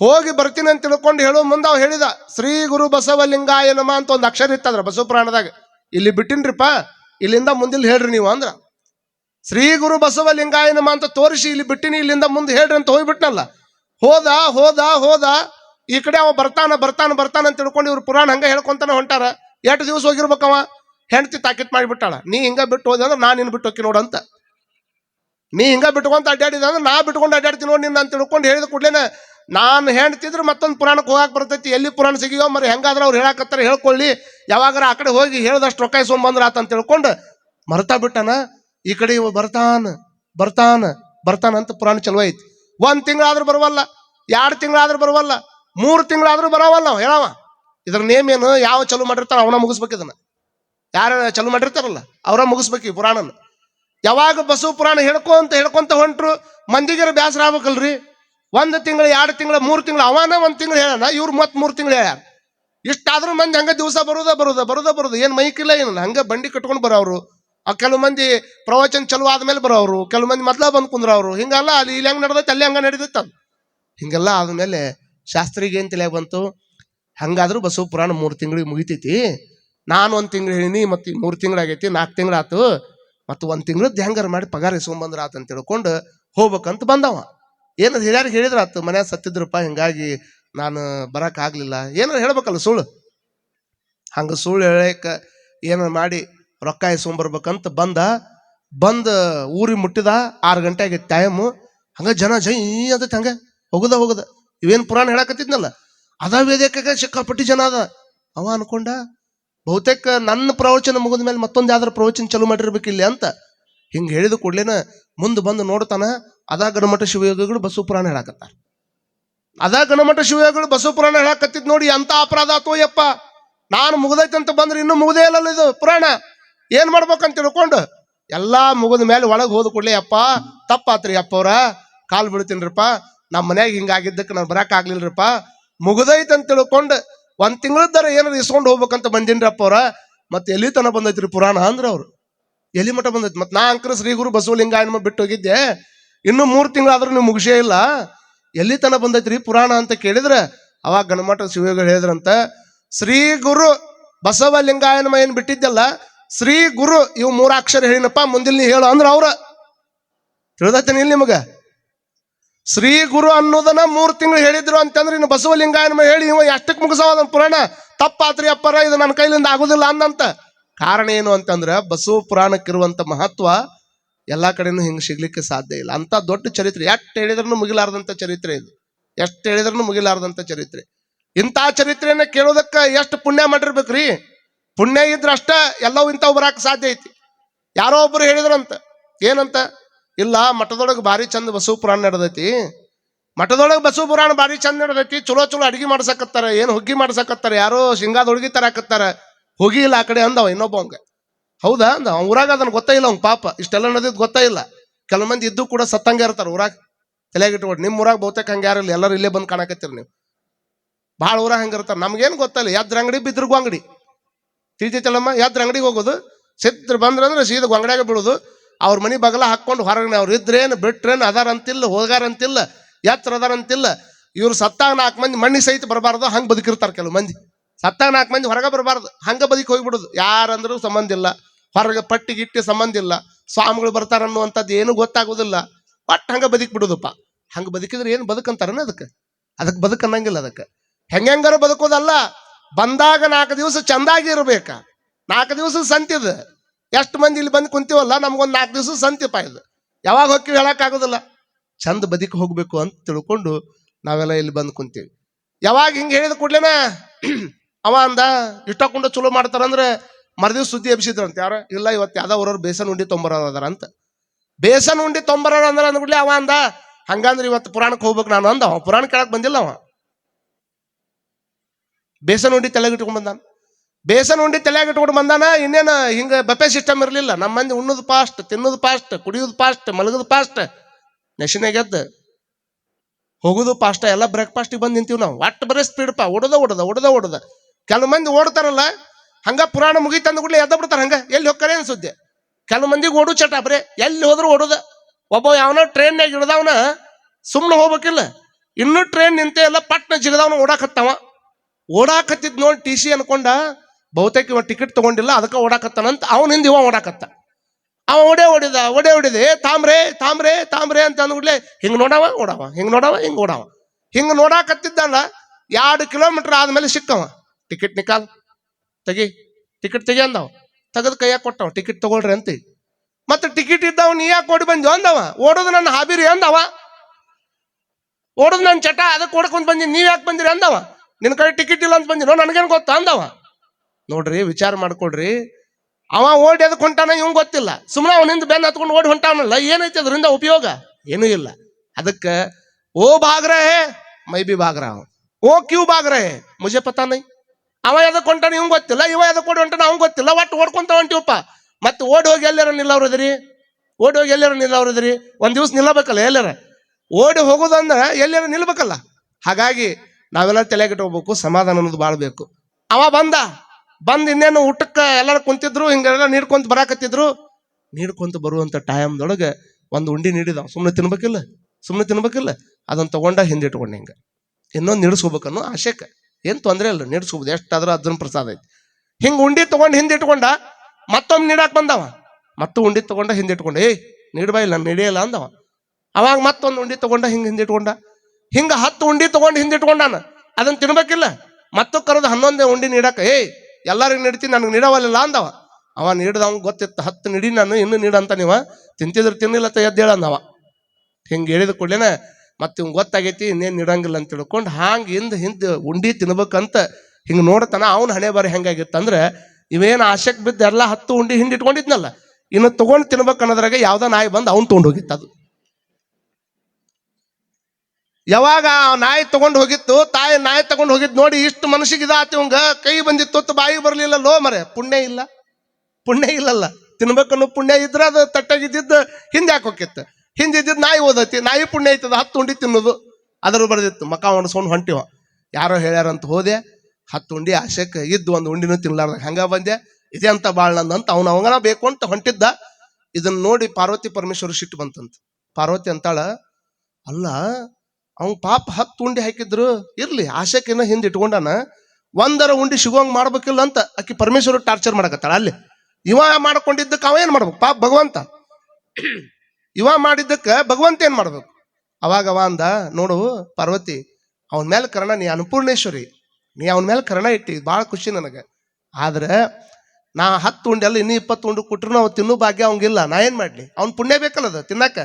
ಹೋಗಿ ಬರ್ತೀನಿ ಅಂತ ತಿಳ್ಕೊಂಡು ಹೇಳೋ ಮುಂದೆ ಅವ್ ಹೇಳಿದ, ಶ್ರೀ ಗುರು ಬಸವಲಿಂಗಾಯ ನಮ ಅಂತ ಒಂದು ಅಕ್ಷರ ಇತ್ತಂದ್ರ ಬಸವ ಪ್ರಾಣದಾಗ. ಇಲ್ಲಿ ಬಿಟ್ಟಿನ್ರಿಪ್ಪ, ಇಲ್ಲಿಂದ ಮುಂದಿಲ್ ಹೇಳ್ರಿ ನೀವು ಅಂದ್ರ. ಶ್ರೀ ಗುರು ಬಸವಲಿಂಗಾಯ ನಮ ಅಂತ ತೋರಿಸಿ ಇಲ್ಲಿ ಬಿಟ್ಟಿನಿ, ಇಲ್ಲಿಂದ ಮುಂದೆ ಹೇಳ್ರಿ ಅಂತ ಹೋಗ್ಬಿಟ್ನಲ್ಲ. ಹೋದ ಹೋದ ಹೋದ, ಈ ಕಡೆ ಅವ ಬರ್ತಾನ ಬರ್ತಾನ ಬರ್ತಾನ ಅಂತ ತಿಳ್ಕೊಂಡು ಇವ್ರು ಪುರಾಣ ಹಂಗೆ ಹೇಳ್ಕೊಂತಾನ ಹೊಂಟಾರ. ಎಷ್ಟು ದಿವಸ ಹೋಗಿರ್ಬೇಕವ. ಹೆಂಡತಿ ತಾಕಿತ್ ಮಾಡಿಬಿಟ್ಟಾಳ. ನೀ ಹಿಂಗ ಬಿಟ್ಟು ಹೋದ ಅಂದ್ರೆ ನಾನು ನಿನ್ನ ಬಿಟ್ಟು ಹೋಗಿ ನೋಡಂತ ನೀ ಹಿಂಗ ಬಿಟ್ಕೊಂತ ಅಡ್ಡಾಡಿದ ಅಂದ್ರೆ ನಾ ಬಿಟ್ಕೊಂಡು ಅಡ್ಡಾಡ್ತೀನಿ ನೋಡಿ ನಿನ್ನ ಅಂತ ತಿಳ್ಕೊಂಡು ಹೇಳಿದ ಕೂಡ್ಲೇನ, ನಾನು ಹೆಣ್ತಿದ್ರೆ ಮತ್ತೊಂದು ಪುರಾಣಕ್ಕೆ ಹೋಗಕ್ಕೆ ಬರ್ತೈತಿ. ಎಲ್ಲಿ ಪುರಾಣ ಸಿಗಿಯೋ ಮರಿ ಹೆಂಗಾದ್ರೆ ಅವ್ರು ಹೇಳಕತ್ತಾರೆ, ಹೇಳ್ಕೊಳ್ಳಿ. ಯಾವಾಗಾರ ಆ ಕಡೆ ಹೋಗಿ ಹೇಳ್ದಷ್ಟು ರೊಕ್ಕ ಇಸ್ಕೊಂಬಂದ್ರ ಆತ ಅಂತ ತಿಳ್ಕೊಂಡು ಮರ್ತಾ ಬಿಟ್ಟನ. ಈ ಕಡೆ ಇವ ಬರ್ತಾನ ಬರ್ತಾನ ಬರ್ತಾನ ಅಂತ ಪುರಾಣ ಚಲೋ ಐತಿ. ಒಂದ್ ತಿಂಗಳಾದ್ರೂ ಬರವಲ್ಲ, ಎರಡು ತಿಂಗಳಾದ್ರೂ ಬರವಲ್ಲ, ಮೂರು ತಿಂಗಳಾದ್ರೂ ಬರವಲ್ಲ, ಹೇಳವ. ಇದ್ರ ನೇಮ್ ಏನು, ಯಾವ ಚಲು ಮಾಡಿರ್ತಾರ ಅವನ ಮುಗಿಸ್ಬೇಕು ಇದನ್ನ. ಯಾರ ಚಲು ಮಾಡಿರ್ತಾರಲ್ಲ, ಅವರ ಮುಗಿಸ್ಬೇಕು ಈ ಪುರಾಣನ. ಯಾವಾಗ ಬಸವ ಪುರಾಣ ಹೇಳ್ಕೊಂತ ಹೇಳ್ಕೊಂತ ಹೊಂಟ್ರು, ಮಂದಿಗೆರ ಬ್ಯಾಸರ ಆಗ್ಬೇಕಲ್ರಿ? ಒಂದು ತಿಂಗಳು, ಎರಡು ತಿಂಗಳು, ಮೂರು ತಿಂಗಳು, ಅವನ ಒಂದು ತಿಂಗಳು ಹೇಳೋಣ ಇವ್ರು ಮತ್ತೆ ಮೂರು ತಿಂಗಳು ಹೇಳ್ಯಾರ. ಇಷ್ಟಾದ್ರೂ ಮಂದಿ ಹಂಗೆ ದಿವಸ ಬರೋದ, ಬರುದ, ಬರೋದ, ಬರೋದು, ಏನು ಮೈಕಿಲ್ಲ ಏನಿಲ್ಲ, ಹಂಗೆ ಬಂಡಿ ಕಟ್ಕೊಂಡು ಬರೋರು ಆ ಕೆಲವು ಮಂದಿ ಪ್ರವಚನ ಚಲೋ ಆದ್ಮೇಲೆ ಬರೋರು ಕೆಲವು ಮಂದಿ ಮೊದ್ಲ ಬಂದು ಕುಂದ್ರವ್ರು, ಹಿಂಗಲ್ಲ, ಅಲ್ಲಿ ಇಲ್ಲಿ ಹೆಂಗೆ ನಡೆದೈತೆ, ಅಲ್ಲಿ ಹಂಗೆ ನಡೀತೈತೆ ಅದು ಹಿಂಗೆಲ್ಲ ಆದ್ಮೇಲೆ ಶಾಸ್ತ್ರಿಗೆ ಏನ್ ಬಂತು? ಹಂಗಾದ್ರೂ ಬಸವ ಪುರಾಣ ಮೂರು ತಿಂಗಳಿಗೆ ಮುಗಿತೈತಿ. ನಾನು ಒಂದು ತಿಂಗಳು ಹೇಳಿನಿ, ಮತ್ತೆ ಮೂರು ತಿಂಗಳಾಗೈತಿ ನಾಲ್ಕು ತಿಂಗಳಾತು ಮತ್ತು ಒಂದು ತಿಂಗಳು ಹೆಂಗಾರ ಮಾಡಿ ಪಗಾರ ಇಸ್ಕೊಂಬಂದ್ರ ಆತ ಅಂತ ತಿಳ್ಕೊಂಡು ಹೋಗ್ಬೇಕಂತ ಬಂದವ. ಏನು ಹಿರಿಯರಿಗೆ ಹೇಳಿದ್ರ ಆತು, ಮನ್ಯಾಗ ಸತ್ತಿದ್ರಪ್ಪ, ಹಿಂಗಾಗಿ ನಾನು ಬರಕ್ ಆಗ್ಲಿಲ್ಲ. ಏನಾರು ಹೇಳ್ಬೇಕಲ್ಲ ಸುಳ್ಳು? ಹಂಗ ಸುಳ್ಳು ಹೇಳಕ್ಕೆ ಏನಾರು ಮಾಡಿ ರೊಕ್ಕ ಇಸ್ಕೊಂಬರ್ಬೇಕಂತ ಬಂದ. ಬಂದು ಊರಿಗೆ ಮುಟ್ಟಿದ, ಆರು ಗಂಟೆ ಆಗೈತೆ ಟೈಮು ಹಂಗ ಜನ ಜೈ ಅಂತ ಹಂಗ. ಹೋಗುದ ಹೋಗುದ. ಇವೇನ್ ಪುರಾಣ ಹೇಳಕತ್ತಿದ್ನಲ್ಲ? ಅದ ವೇದಿಕೆಗೆ ಸಿಕ್ಕಾಪಟ್ಟಿ ಜನ ಅದ. ಅವ ಅನ್ಕೊಂಡ, ಬಹುತೇಕ ನನ್ನ ಪ್ರವಚನ ಮುಗಿದ ಮೇಲೆ ಮತ್ತೊಂದು ಯಾವ್ದಾರ ಪ್ರವಚನ ಚಲೋ ಮಾಡಿರ್ಬೇಕಿಲ್ಲ ಅಂತ ಹಿಂಗೆ ಹೇಳಿದ ಕೂಡ್ಲೇನ ಮುಂದೆ ಬಂದು ನೋಡ್ತಾನ, ಅದ ಗಣಮಠ ಶಿವಯೋಗಿಗಳು ಬಸವ ಪುರಾಣ ಹೇಳಾಕತ್ತಾರ. ಅದ ಗಣಮಠ ಶಿವಯೋಗಿಗಳು ಬಸವ ಪುರಾಣ ಹೇಳಾಕತ್ತಿದ್ ನೋಡಿ ಅಂತ ಅಪರಾಧ ಆತೋ ಯಪ್ಪ. ನಾನು ಮುಗ್ದೈತೆ ಅಂತ ಬಂದ್ರೆ ಇನ್ನೂ ಮುಗದೇ ಇಲ್ಲಲ್ಲ ಇದು ಪುರಾಣ. ಏನ್ ಮಾಡ್ಬೇಕಂತ ತಿಳ್ಕೊಂಡು, ಎಲ್ಲಾ ಮುಗಿದ ಮೇಲೆ ಒಳಗೆ ಹೋದ ಕೂಡಲೇ ಅಪ್ಪ ತಪ್ಪಾತ್ರಿ ಅಪ್ಪ ಅವ್ರ, ಕಾಲ್ ಬಿಡ್ತೀನ್ರಪ್ಪ ನಮ್ಮ ಮನ್ಯಾಗ ಹಿಂಗಾಗಿದ್ದಕ್ಕೆ ನಾನು ಬರಕ್ ಆಗ್ಲಿಲ್ರಪ್ಪ ಮುಗ್ದೈತೆ ಅಂತ ತಿಳ್ಕೊಂಡು ಒಂದ್ ತಿಂಗಳದ್ದಾರ ಏನಾರು ಇಸ್ಕೊಂಡು ಹೋಗ್ಬೇಕಂತ ಬಂದಿನ್ರಪ್ಪ ಅವ್ರ. ಮತ್ತೆ ಎಲ್ಲಿ ತನ ಬಂದೈತ್ರಿ ಪುರಾಣ ಅಂದ್ರೆ ಅವರು. ಎಲ್ಲಿ ಮಠ ಬಂದೈತಿ? ಮತ್ತೆ ನಾ ಅಂಕರ ಶ್ರೀ ಗುರು ಬಸವಲಿಂಗಾಯನ ಬಿಟ್ಟು ಹೋಗಿದ್ದೆ. ಇನ್ನು ಮೂರು ತಿಂಗಳಾದ್ರೂ ನೀವು ಮುಗಿಸೇ ಇಲ್ಲ. ಎಲ್ಲಿ ತನ ಬಂದೈತ್ರಿ ಪುರಾಣ ಅಂತ ಕೇಳಿದ್ರೆ ಅವಾಗ ಗಣಮಠ ಶಿವಯೋಗ ಹೇಳಿದ್ರಂತ, ಶ್ರೀ ಗುರು ಬಸವಲಿಂಗಾಯನ ಏನ್ ಬಿಟ್ಟಿದ್ದಲ್ಲ, ಶ್ರೀ ಗುರು ಇವು ಮೂರಾಕ್ಷರ ಹೇಳಿನಪ್ಪ, ಮುಂದಿಲ್ ನೀ ಹೇಳು ಅಂದ್ರೆ ಅವ್ರ. ತಿಳಿದೈತೆ ಇಲ್ಲಿ ನಿಮಗ? ಶ್ರೀ ಗುರು ಅನ್ನೋದನ್ನ ಮೂರು ತಿಂಗಳು ಹೇಳಿದ್ರು ಅಂತಂದ್ರೆ ಇನ್ನು ಬಸವಲಿಂಗಾಯನ ಹೇಳಿ, ಇವ ಎಷ್ಟಕ್ಕೆ ಮುಗಿಸೋದ ಪುರಾಣ? ತಪ್ಪಾತ್ರಿ ಅಪ್ಪರ, ಇದು ನನ್ನ ಕೈಲಿಂದ ಆಗುದಿಲ್ಲ ಅಂದಂತ ಕಾರಣ ಏನು ಅಂತಂದ್ರ ಬಸವ ಪುರಾಣಕ್ಕಿರುವಂತ ಮಹತ್ವ ಎಲ್ಲಾ ಕಡೆನೂ ಹಿಂಗೆ ಸಿಗ್ಲಿಕ್ಕೆ ಸಾಧ್ಯ ಇಲ್ಲ. ಅಂತ ದೊಡ್ಡ ಚರಿತ್ರೆ, ಎಷ್ಟು ಹೇಳಿದ್ರೂ ಮುಗಿಲಾರ್ದಂತ ಚರಿತ್ರೆ ಇದು. ಎಷ್ಟು ಹೇಳಿದ್ರೂ ಮುಗಿಲಾರ್ದಂತ ಚರಿತ್ರೆ. ಇಂಥ ಚರಿತ್ರೆಯನ್ನ ಕೇಳೋದಕ್ಕೆ ಎಷ್ಟು ಪುಣ್ಯ ಮಾಡಿರ್ಬೇಕ್ರಿ? ಪುಣ್ಯ ಇದ್ರ ಅಷ್ಟ ಎಲ್ಲವೂ ಇಂಥವು ಬರಕ್ಕೆ ಸಾಧ್ಯ ಐತಿ. ಯಾರೋ ಒಬ್ರು ಹೇಳಿದ್ರಂತ. ಏನಂತ? ಇಲ್ಲ, ಮಠದೊಳಗೆ ಭಾರಿ ಚಂದ ಬಸವ ಪುರಾಣ ನಡೆದೈತಿ. ಮಠದೊಳಗೆ ಬಸವ ಪುರಾಣ ಭಾರಿ ಚಂದ ನಡೆದೈತಿ. ಚಲೋ ಚಲೋ ಅಡಿಗೆ ಮಾಡ್ಸಕತ್ತಾರ, ಏನು ಹುಗ್ಗಿ ಮಾಡ್ಸಕತ್ತಾರ, ಯಾರೋ ಶೇಂಗಾದ ಹುಡುಗಿ ತರಾಕತ್ತಾರ. ಹೋಗಿ ಇಲ್ಲ, ಆ ಕಡೆ ಅಂದವ ಇನ್ನೊಬ್ಬ ಅವಂಗ. ಹೌದಾ ಅಂದ ಊರಾಗ ಅದನ್ನ ಗೊತ್ತೇ ಇಲ್ಲ ಅವ್ನ ಪಾಪ. ಇಷ್ಟೆಲ್ಲ ನಡೆದಿದ್ದು ಗೊತ್ತೇ ಇಲ್ಲ. ಕೆಲವು ಮಂದಿ ಇದ್ದು ಕೂಡ ಸತ್ತಂಗೆ ಇರ್ತಾರೆ ಊರಾಗ. ತಲೆಯಾಗಿಟ್ಕೊಂಡು ನಿಮ್ಮ ಊರಾಗ ಬಹುತೇಕ ಹಂಗೆ ಯಾರಿಲ್ಲ, ಎಲ್ಲರೂ ಇಲ್ಲೇ ಬಂದು ಕಾಣಕತ್ತೀರಿ ನೀವು. ಭಾಳ ಊರಾಗ ಹಂಗಿರ್ತಾರ ನಮ್ಗೇನು ಗೊತ್ತಲ್ಲ ಯಾದ್ರ ಅಂಗಡಿ ಬಿದ್ರಿಗೂ ಅಂಗಡಿ. ತಿಳಿತೈತಲ್ಲಮ್ಮ ಯಾದ್ರ ಅಂಗಡಿಗೆ ಹೋಗೋದು? ಸಿದ್ರ ಬಂದ್ರಂದ್ರೆ ಸೀದಾ ಅಂಗಡಿಯಾಗ ಬೀಳೋದು. ಅವ್ರ ಮನೆ ಬಗಲ ಹಾಕ್ಕೊಂಡು ಹೊರಗಡೆ ಅವ್ರು ಇದ್ರೇನು, ಬಿಟ್ರೇನು, ಅದಾರಂತಿಲ್ಲ ಹೋಗಾರ ಅಂತಿಲ್ಲ ಎತ್ರ ಅದಾರ ಅಂತಿಲ್ಲ ಇವ್ರು ಸತ್ತಾಗ ನಾಲ್ಕು ಮಂದಿ ಮಣ್ಣಿ ಸಹಿತ ಬರಬಾರ್ದು, ಹಂಗೆ ಬದುಕಿರ್ತಾರೆ ಕೆಲವು ಮಂದಿ. ಸತ್ತಾಗ ನಾಲ್ಕು ಮಂದಿ ಹೊರಗೆ ಬರಬಾರ್ದು, ಹಂಗೆ ಬದುಕಿ ಹೋಗ್ಬಿಡೋದು. ಯಾರಂದ್ರೂ ಸಂಬಂಧ ಇಲ್ಲ. ಹೊರಗೆ ಪಟ್ಟಿ ಗಿಟ್ಟಿ ಸಂಬಂಧ ಇಲ್ಲ. ಸ್ವಾಮಿಗಳು ಬರ್ತಾರ ಅನ್ನುವಂಥದ್ದು ಏನು ಗೊತ್ತಾಗೋದಿಲ್ಲ. ಬಟ್ ಹಂಗೆ ಬದುಕಿ ಬಿಡೋದಪ್ಪ. ಹಂಗೆ ಬದುಕಿದ್ರೆ ಏನು ಬದುಕಂತಾರನ ಅದಕ್ಕೆ? ಅದಕ್ಕೆ ಬದುಕನ್ನಂಗಿಲ್ಲ ಅದಕ್ಕೆ. ಹೆಂಗಾರ ಬದುಕೋದಲ್ಲ, ಬಂದಾಗ ನಾಲ್ಕು ದಿವಸ ಚಂದಾಗಿ ಇರ್ಬೇಕ. ನಾಲ್ಕು ದಿವಸ ಸಂತಿದ. ಎಷ್ಟು ಮಂದಿ ಇಲ್ಲಿ ಬಂದು ಕುಂತೀವಲ್ಲ? ನಮ್ಗೊಂದು ನಾಲ್ಕು ದಿವಸ ಸಂತಿಪ ಇದು. ಯಾವಾಗ ಹೋಗ್ತೀವಿ ಹೇಳಕ್ಕಾಗೋದಿಲ್ಲ ಚಂದ ಬದಿಕ್ಕೆ ಹೋಗಬೇಕು ಅಂತ ತಿಳ್ಕೊಂಡು ನಾವೆಲ್ಲ ಇಲ್ಲಿ ಬಂದು ಕುಂತೀವಿ. ಯಾವಾಗ ಹಿಂಗೆ ಹೇಳಿದ ಕೂಡ್ಲೇನ ಅವ ಅಂದ ಇಷ್ಟಕೊಂಡು ಚಲೋ ಮಾಡ್ತಾರಂದ್ರೆ ಮರದಿವ್ ಸುದ್ದಿ ಎಬ್ಸಿದ್ರಂತ. ಯಾರ? ಇಲ್ಲ, ಇವತ್ತು ಯಾವ್ದೋ ಅವ್ರವ್ರು ಬೇಸನ್ ಉಂಡಿ ತೊಂಬರೋದಾರ ಅಂತ. ಬೇಸನ್ ಉಂಡಿ ತೊಂಬರೋರು ಅಂದ್ರೆ ಅಂದ್ಬಿಡ್ಲಿ ಅವ ಅಂದ, ಹಂಗಂದ್ರೆ ಇವತ್ತು ಪುರಾಣಕ್ಕೆ ಹೋಗ್ಬೇಕು ನಾನು ಅಂದ ಅವ. ಪುರಾಣ ಕೇಳಕ್ ಬಂದಿಲ್ಲ ಅವ. ಬೇಸನ್ ಉಂಡಿ ತಲೆಗಿಟ್ಕೊಂಡ್ ಬಂದಾನ. ಬೇಸನ್ ಉಂಡಿ ತಲೆಯಾಗ ಇಟ್ಕೊಂಡು ಬಂದಾನ, ಇನ್ನೇನು ಹಿಂಗ ಬಪೆ ಸಿಸ್ಟಮ್ ಇರಲಿಲ್ಲ. ನಮ್ಮ ಮಂದಿ ಉಣ್ಣೋದು ಫಾಸ್ಟ್ ತಿನ್ನೋದು ಫಾಸ್ಟ್ ಕುಡಿಯೋದು ಫಾಸ್ಟ್ ಮಲಗೋದು ಫಾಸ್ಟ್ ನೆಶಿನಾಗ ಎದ್ದು ಹೋಗೋದು ಫಾಸ್ಟ್ ಎಲ್ಲ ಬ್ರೇಕ್ಫಾಸ್ಟಿಗೆ ಬಂದು ನಿಂತೀವಿ ನಾವು. ಒಟ್ಟು ಬರೀ ಸ್ಪೀಡ್ ಪಾ, ಓಡದ ಓಡದ ಓಡದ ಓಡದ. ಕೆಲವು ಮಂದಿ ಓಡ್ತಾರಲ್ಲ, ಹಂಗ ಪುರಾಣ ಮುಗಿತಂದ ಕೂಡಲೇ ಎದ್ದ ಬಿಡ್ತಾರ ಹಂಗೆ. ಎಲ್ಲಿ ಹೋಗ್ತಾರೆ ಅನ್ಸುತ್ತೆ ಕೆಲವು ಮಂದಿಗೆ ಓಡು ಚಟ ಬರೇ, ಎಲ್ಲಿ ಹೋದ್ರು ಓಡುದ. ಒಬ್ಬ ಯಾವನೋ ಟ್ರೈನ್ನಾಗ ಇಳ್ದವನ ಸುಮ್ಮನೆ ಹೋಗ್ಬೇಕಿಲ್ಲ. ಇನ್ನೂ ಟ್ರೈನ್ ನಿಂತೆ ಎಲ್ಲ ಪಟ್ನ ಜಿಗದವನ ಓಡಾಕತ್ತಾವ ಓಡಾಕತ್ತಿದ್ ನೋಡಿ ಟಿ ಸಿ ಅನ್ಕೊಂಡ ಬಹುತೇಕ ಇವ ಟಿಕೆಟ್ ತಗೊಂಡಿಲ್ಲ ಅದಕ್ಕೆ ಓಡಾಕತ್ತಾನಂತ ಅವನ ಹಿಂದೆ ಇವ ಓಡಾಕತ್ತ. ಅವ ಓಡೇ ಓಡಿದ ಓಡೇ ಓಡಿದೆ "ಏ, ತಾಮ್ರೆ ತಾಮ್ರೆ ತಾಮ್ರೆ ಅಂತ ಅಂದ್ಬಿಡ್ಲೆ ಹಿಂಗೆ ನೋಡವ ಓಡಾವ ಹಿಂಗೆ ನೋಡವ ಹಿಂಗೆ ಓಡಾವ. ಹಿಂಗೆ ನೋಡಾಕತ್ತಿದ್ದಲ್ಲ ಎರಡು ಕಿಲೋಮೀಟರ್ ಆದಮೇಲೆ ಸಿಕ್ಕವ. ಟಿಕೆಟ್ ನಿಕಾಲ್ ತೆಗಿ ಟಿಕೆಟ್ ತೆಗಿ ಅಂದವ. ತೆಗೆದು ಕೈಯಾಗ ಕೊಟ್ಟವ ಟಿಕೆಟ್ ತಗೊಳ್ರಿ ಅಂತ. ಮತ್ತೆ ಟಿಕೆಟ್ ಇದ್ದವ ನೀ ಯಾಕೆ ಓಡಿ ಬಂದ್ಯೋ ಅಂದವ. ಓಡೋದು ನನ್ನ ಹಾಬಿರಿ ಅಂದವ. ಓಡೋದು ನನ್ನ ಚಟ ಅದಕ್ಕೆ ಓಡ್ಕೊಂಡ್ ಬಂದಿ ನೀವು ಯಾಕೆ ಬಂದಿರಿ ಅಂದವ. ನಿನ್ನ ಕಡೆ ಟಿಕೆಟ್ ಇಲ್ಲ ಅಂತ ಬಂದಿರೋ ನನಗೇನು ಗೊತ್ತಾ ಅಂದವ. ನೋಡ್ರಿ, ವಿಚಾರ ಮಾಡ್ಕೊಡ್ರಿ ಅವ ಓಡಿ ಅದಕ್ಕೆ ಹೊಂಟಾನ ಇವ್ ಗೊತ್ತಿಲ್ಲ. ಸುಮ್ಮನೆ ಅವನಿಂದ ಬೆನ್ನ ಹತ್ಕೊಂಡು ಓಡಿ ಹೊಂಟಾನಲ್ಲ, ಏನೈತಿ ಅದರಿಂದ ಉಪಯೋಗ? ಏನೂ ಇಲ್ಲ. ಅದಕ್ಕೆ, ಓ ಭಾಗ್ರ ಹೇ ಮೈ ಬಿ ಭಾಗ್ರಹ ಓ ಕ್ಯೂ ಭಾಗ್ರ ಹೇ ಮುಜೆ ಪತಾನ. ಅವ ಎದಕ್ಕೆ ಹೊಂಟಾನ ಇವ್ ಗೊತ್ತಿಲ್ಲ. ಇವ ಎದಕ್ಕೆ ಓಡಿ ಹೊಂಟಾನ, ಅವ್ನ್ ಗೊತ್ತಿಲ್ಲ. ಒಟ್ಟು ಓಡ್ಕೊಂತ ಹೊಂಟಿವಪ್ಪ. ಮತ್ತೆ ಓಡಿ ಹೋಗಿ ಎಲ್ಲಾರ ನಿಲ್ಲವ್ರದ್ರಿ ಓಡಿ ಹೋಗಿ ಎಲ್ಲಾರ ನಿಲ್ಲವ್ರದ್ರಿ ಒಂದ್ ದಿವ್ಸ ನಿಲ್ಲಬೇಕಲ್ಲ ಎಲ್ಲಾರ ಓಡಿ ಹೋಗೋದಂದ್ರೆ ಎಲ್ಲಾರ ನಿಲ್ಬೇಕಲ್ಲ? ಹಾಗಾಗಿ ನಾವೆಲ್ಲ ತಲೆಗಿಟ್ಕೋಬೇಕು ಸಮಾಧಾನ ಅನ್ನೋದು ಬಾಳ್ಬೇಕು. ಅವ ಬಂದ. ಬಂದ್ ಇನ್ನೇನು ಊಟಕ್ಕೆ ಎಲ್ಲರೂ ಕುಂತಿದ್ರು, ಹಿಂಗೆಲ್ಲ ನೀಡ್ಕೊಂತ ಬರಾಕತ್ತಿದ್ರು. ನೀಡ್ಕೊಂತ ಬರುವಂತ ಟೈಮ್ದೊಳಗೆ ಒಂದು ಉಂಡಿ ನೀಡಿದ ಸುಮ್ಮನೆ ತಿನ್ಬೇಕಿಲ್ಲ ಸುಮ್ಮನೆ ತಿನ್ಬೇಕಿಲ್ಲ. ಅದನ್ನ ತಗೊಂಡ ಹಿಂದಿಟ್ಕೊಂಡು ಹಿಂಗ. ಇನ್ನೊಂದು ನಿಡಿಸ್ಕೋಬೇಕನ್ನೋ ಆಶೆಕ್ಕೆ ಏನ್ ತೊಂದ್ರೆ ಇಲ್ಲ, ನಿಡ್ಸ್ಕೋಬೋದು. ಎಷ್ಟಾದರೂ ಅದನ್ನು ಪ್ರಸಾದ ಐತಿ. ಹಿಂಗ್ ಉಂಡಿ ತಗೊಂಡ್ ಹಿಂದಿಟ್ಕೊಂಡ ಮತ್ತೊಮ್ಮೆ ನೀಡಾಕ್ ಬಂದವ. ಮತ್ತು ಉಂಡಿ ತಗೊಂಡ ಹಿಂದಿಟ್ಕೊಂಡ, ಏಯ್, ನೀಡ್ಬಾ ಇಲ್ಲ, ನೀಡಿಯಲ್ಲ ಅಂದವ. ಅವಾಗ ಮತ್ತೊಂದು ಉಂಡಿ ತಗೊಂಡ ಹಿಂಗೆ ಹಿಂದಿಟ್ಕೊಂಡ. ಹಿಂಗ ಹತ್ತು ಉಂಡಿ ತಗೊಂಡು ಹಿಂದಿಟ್ಕೊಂಡಾನ. ಅದನ್ನ ತಿನ್ಬೇಕಿಲ್ಲ. ಮತ್ತು ಕರೆದು ಹನ್ನೊಂದೇ ಉಂಡಿ ನೀಡಾಕ, ಏಯ್ ಎಲ್ಲರಿಗೂ ನೀಡ್ತೀನಿ, ನನಗೆ ನೀಡವಲ್ಲ ಅಂದವ. ಅವ ನೀಡ್ದವ್ ಗೊತ್ತಿತ್ತು, ಹತ್ತು ನೀಡಿ ನಾನು, ಇನ್ನು ನೀಡಂತ ನೀವ. ತಿಂತಿದ್ರು ತಿನ್ನಿಲ್ಲ ಅಂತ ಅಂದವ. ಹಿಂಗೆ ಹೇಳಿದ ಕೂಡಲೇನ ಮತ್ತೆ ಇವ್ ಗೊತ್ತಾಗೈತಿ, ಇನ್ನೇನು ನೀಡಂಗಿಲ್ಲ ಅಂತ ತಿಳ್ಕೊಂಡು ಹಾಂಗೆ ಹಿಂದೆ ಹಿಂದೆ ಉಂಡಿ ತಿನ್ಬೇಕಂತ ಹಿಂಗೆ ನೋಡ್ತಾನ ಅವ್ನ ಹಣೆ ಬಾರಿ ಹೆಂಗಾಗಿತ್ತಂದ್ರೆ ಇವೇನು ಆಶಕ್ ಬಿದ್ದ ಎಲ್ಲ ಹತ್ತು ಉಂಡಿ ಹಿಂದಿಟ್ಕೊಂಡಿದ್ನಲ್ಲ ಇನ್ನು ತಗೊಂಡು ತಿನ್ಬೇಕು ಅನ್ನೋದ್ರಾಗ ಯಾವ್ದೋ ನಾಯಿ ಬಂದು ಅವ್ನು ತೊಗೊಂಡು ಹೋಗಿತ್ತು ಅದು. ಯಾವಾಗ ನಾಯಿ ತಗೊಂಡು ಹೋಗಿತ್ತು, ತಾಯಿ ನಾಯಿ ತಗೊಂಡು ಹೋಗಿದ್ದು ನೋಡಿ ಇಷ್ಟು ಮನಸ್ಸಿಗೆ ಇವಂಗ. ಕೈ ಬಂದಿತ್ತು ಬಾಯಿ ಬರಲಿಲ್ಲ ಲೋ ಮರೆ. ಪುಣ್ಯ ಇಲ್ಲ. ಪುಣ್ಯ ಇಲ್ಲಲ್ಲ. ತಿನ್ಬೇಕನ್ನು ಪುಣ್ಯ ಇದ್ರೆ ಅದು ತಟ್ಟಾಗಿದ್ದಿದ್ದು ಹಿಂದೆ ಯಾಕೆ ಹೋಗಿತ್ತು ಹಿಂದೆ ಇದ್ದಿದ್ದು ನಾಯಿ ಓದತಿ ನಾಯಿ ಪುಣ್ಯ ಐತದ? ಹತ್ತು ಉಂಡಿ ತಿನ್ನೋದು. ಅದರ ಬರ್ದಿತ್ತು. ಮಕ ಒಣಸ್ಕೊಂಡು ಹೊಂಟಿವ. ಯಾರೋ ಹೇಳ್ಯಾರಂತ ಹೋದೆ. ಹತ್ತು ಉಂಡಿ ಆಶಕ್ಕೆ ಇದ್ದು ಒಂದು ಉಂಡಿನೂ ತಿನ್ಲಾರ್ದ. ಹಂಗ ಬಂದೆ. ಇದೆ ಅಂತ ಬಾಳ್ ನಂದಂತ ಅವ್ನ ಅವಂಗನ ಬೇಕು ಅಂತ ಹೊಂಟಿದ್ದ. ಇದನ್ನ ನೋಡಿ ಪಾರ್ವತಿ ಪರಮೇಶ್ವರ ಸಿಟ್ಟು ಬಂತಂತ. ಪಾರ್ವತಿ ಅಂತಾಳ, ಅಲ್ಲ ಅವ್ನ್ ಪಾಪ ಹತ್ತು ಉಂಡಿ ಹಾಕಿದ್ರು, ಇರ್ಲಿ ಆಸೆಕಿನ ಹಿಂದೆ ಇಟ್ಕೊಂಡಾನ, ಒಂದರ ಉಂಡಿ ಸಿಗೋಂಗ್ ಮಾಡ್ಬೇಕಿಲ್ಲ ಅಂತ ಆಕಿ ಪರಮೇಶ್ವರ ಟಾರ್ಚರ್ ಮಾಡಕತ್ತಾಳ, ಅಲ್ಲಿ. ಇವ ಮಾಡ್ಕೊಂಡಿದ್ದಕ್ಕೆ ಅವ ಏನ್ ಮಾಡ್ಬೇಕು? ಪಾಪ ಭಗವಂತ. ಇವ ಮಾಡಿದ್ದಕ್ಕೆ ಭಗವಂತ ಏನ್ ಮಾಡ್ಬೇಕು? ಅವಾಗ ಅವ ಅಂದ, ನೋಡು ಪಾರ್ವತಿ, ಅವನ ಮೇಲೆ ಕರ್ಣ ನೀ ಅನ್ನಪೂರ್ಣೇಶ್ವರಿ, ನೀ ಅವನ ಮೇಲೆ ಕರ್ಣ ಇಟ್ಟಿ, ಭಾಳ ಖುಷಿ ನನಗೆ. ಆದ್ರೆ, ನಾ ಹತ್ತು ಉಂಡಿ ಅಲ್ಲ ಇನ್ನೂ ಇಪ್ಪತ್ತು ಉಂಡು ಕೊಟ್ರು ನಾವು ತಿನ್ನೋ ಭಾಗ್ಯ ಅವಂಗಿಲ್ಲ, ನಾ ಏನ್ ಮಾಡ್ಲಿ? ಅವ್ನ ಪುಣ್ಯ ಬೇಕಲ್ಲ ಅದು, ತಿನ್ನಕ?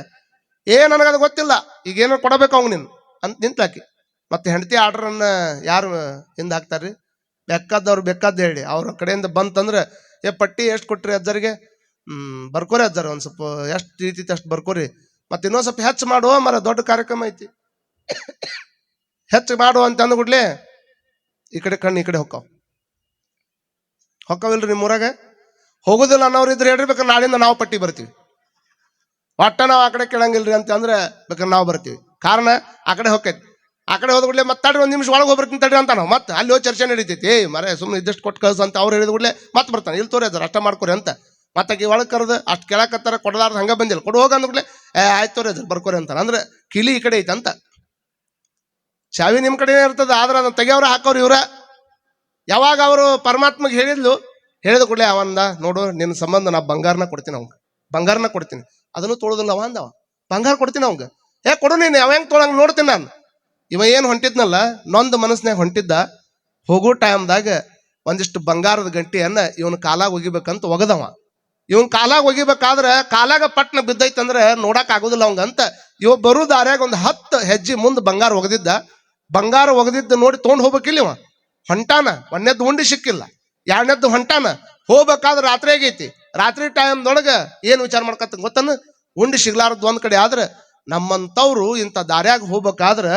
ಏ, ನನಗದು ಗೊತ್ತಿಲ್ಲ ಈಗ ಏನೋ ಕೊಡಬೇಕು ಅವ್ನು ನೀನು. ಅಂತ ನಿಂತಾಕಿ ಮತ್ತೆ ಹೆಂಡತಿ ಆರ್ಡ್ರನ್ನ ಯಾರು ಹಿಂದೆ ಹಾಕ್ತಾರ್ರಿ? ಬೆಕ್ಕದವ್ರು ಬೆಕ್ಕದ್ದು ಹೇಳಿ. ಅವ್ರ ಕಡೆಯಿಂದ ಬಂತಂದ್ರೆ, ಏ, ಪಟ್ಟಿ ಎಷ್ಟು ಕೊಟ್ರಿ ಅಜ್ಜರಿಗೆ? ಬರ್ಕೋರಿ ಅಜ್ಜಾರ, ಒಂದು ಸ್ವಲ್ಪ ಎಷ್ಟು ರೀತಿ ಅಷ್ಟು ಬರ್ಕೋರಿ. ಮತ್ತೆ ಇನ್ನೊಂದು ಸ್ವಲ್ಪ ಹೆಚ್ಚು ಮಾಡುವ ಮರ ದೊಡ್ಡ ಕಾರ್ಯಕ್ರಮ ಐತಿ. ಹೆಚ್ಚು ಮಾಡುವ ಅಂತ ಅಂದ್ಬಿಡ್ಲಿ ಈ ಕಡೆ ಕಣ್ಣು ಈ ಕಡೆ ಹೊಕ್ಕಾವ್. ಹೊಕ್ಕವಿಲ್ರಿ ನಿಮ್ಮ ಹೋಗುದಿಲ್ಲ ಅನ್ನೋರು ಇದ್ರೆ ಹೇಳ್ರಿ ಬೇಕಾದ್ರೆ ನಾಳಿಂದ ನಾವು ಪಟ್ಟಿ ಬರ್ತೀವಿ. ಒಟ್ಟ ನಾವು ಆ ಕಡೆ ಕೇಳಂಗಿಲ್ರಿ ಅಂತ ಅಂದ್ರೆ ಬೇಕಾದ್ರೆ ನಾವು ಬರ್ತೀವಿ. ಕಾರಣ ಆ ಕಡೆ ಹೋಗ್ತೈತಿ. ಆ ಕಡೆ ಹೋದ ಕೂಡಲೇ ಮತ್ತೆ ಒಂದು ನಿಮಿಷ ಒಳಗೆ ಹೋಗ್ಬರ್ತೀನಿ ತಡ್ರಿ ಅಂತ ನಾವು. ಮತ್ತೆ ಅಲ್ಲಿ ಹೋಗಿ ಚರ್ಚೆ ನಡೀತೈತಿ. ಏ, ಮರ ಸುಮ್ಮನೆ ಇದ್ದಷ್ಟು ಕೊಟ್ಟು ಕಳ್ಸ ಅಂತ ಅವ್ರು ಹೇಳಿದ ಕೂಡಲೇ ಮತ್ತೆ ಬರ್ತಾನೆ. ಇಲ್ಲಿ ತೋರಿ ಅದ್ರ ಅಷ್ಟ ಮಾಡ್ಕೊರಿ ಅಂತ. ಮತ್ತೆ ಒಳಗೆ ಕರೆದು ಅಷ್ಟು ಕೇಳಕತ್ತಾರ, ಕೊಡಲಾರ್ದು ಹಂಗ ಬಂದಿಲ್ಲ. ಕೊಡು ಹೋಗ ಅಂದ್ಕೂಡ್ಲೆ ಏ, ಆಯ್ತು ತೋರಿ ಅದ್ರ ಬರ್ಕೋರಿ ಅಂತಾನೆ. ಅಂದ್ರೆ ಕಿಲಿ ಈ ಕಡೆ ಐತೆ ಅಂತ. ಚಾವಿ ನಿಮ್ಮ ಕಡೆನೇ ಇರ್ತದೆ, ಆದ್ರೆ ಅದನ್ನ ತೆಗಿಯವ್ರ ಹಾಕೋರು ಇವ್ರ. ಯಾವಾಗ ಅವರು ಪರಮಾತ್ಮಗೆ ಹೇಳಿದ್ಲು, ಹೇಳಿದ ಕೂಡಲೇ ಅವಂದ, ನೋಡು ನಿನ್ನ ಸಂಬಂಧ ನಾ ಬಂಗಾರನ ಕೊಡ್ತೀನಿ ಅವಂಗ ಬಂಗಾರನ ಕೊಡ್ತೀನಿ. ಅದನ್ನು ತೊಳೆದಿಲ್ಲ ಅವ ಅಂದವ. ಬಂಗಾರ ಕೊಡ್ತೀನಿ ಅವಂಗ ಏ, ಕೊಡು ನೀನು ಯಾವ ಹೆಂಗ್ ತೊಳಂಗ್ ನೋಡ್ತೀನಿ ನಾನು. ಇವ ಏನು ಹೊಂಟಿದ್ನಲ್ಲ, ನೊಂದು ಮನಸ್ನ್ಯಾಗ ಹೊಂಟಿದ್ದ, ಹೋಗೋ ಟೈಮ್ದಾಗ ಒಂದಿಷ್ಟು ಬಂಗಾರದ ಗಂಟೆಯನ್ನ ಇವನ್ ಕಾಲಾಗ ಒಗಿಬೇಕಂತ ಒಗದವ. ಇವನ್ ಕಾಲಾಗ ಒಗಿಬೇಕಾದ್ರೆ ಕಾಲಾಗ ಪಟ್ನ ಬಿದ್ದೈತಂದ್ರೆ ನೋಡಕ್ ಆಗುದಿಲ್ಲ ಅವಂಗ ಅಂತ ಇವ ಬರೋ ದಾರ್ಯಾಗ ಒಂದು ಹತ್ತು ಹೆಜ್ಜೆ ಮುಂದೆ ಬಂಗಾರ ಒಗದಿದ್ದ. ಬಂಗಾರ ಒಗದಿದ್ದ ನೋಡಿ ತೊಗೊಂಡು ಹೋಗ್ಬೇಕಿಲ್ಲ ಇವ. ಹೊಂಟಾನ ಒಂದನೇದ್ದು ಉಂಡಿ ಸಿಕ್ಕಿಲ್ಲ ಎರಡನೇದ್ದು ಹೊಂಟಾನ. ಹೋಗ್ಬೇಕಾದ್ರೆ ರಾತ್ರಿ ಆಗೈತಿ. ರಾತ್ರಿ ಟೈಮ್ದೊಳಗೆ ಏನು ವಿಚಾರ ಮಾಡ್ಕತ್ತ ಗೊತ್ತನ? ಉಂಡಿ ಸಿಗ್ಲಾರದ್ದು ಒಂದ್ ಕಡೆ ಆದ್ರೆ ನಮ್ಮಂತವ್ರು ಇಂಥ ದಾರ್ಯಾಗ ಹೋಗ್ಬೇಕಾದ್ರೆ